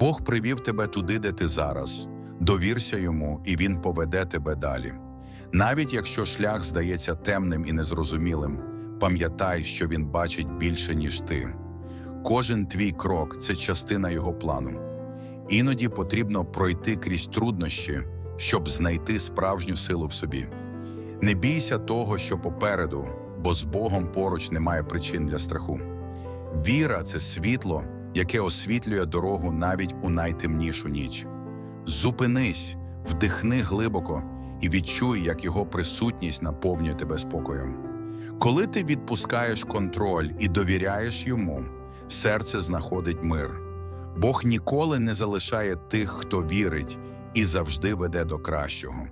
Бог привів тебе туди, де ти зараз. Довірся йому, і він поведе тебе далі. Навіть якщо шлях здається темним і незрозумілим, пам'ятай, що він бачить більше, ніж ти. Кожен твій крок це частина його плану. Іноді потрібно пройти крізь труднощі, щоб знайти справжню силу в собі. Не бійся того, що попереду, бо з Богом поруч немає причин для страху. Віра це світло, яке освітлює дорогу навіть у найтемнішу ніч. Зупинись, вдихни глибоко і відчуй, як його присутність наповнює тебе спокоєм. Коли ти відпускаєш контроль і довіряєш йому, серце знаходить мир. Бог ніколи не залишає тих, хто вірить, і завжди веде до кращого.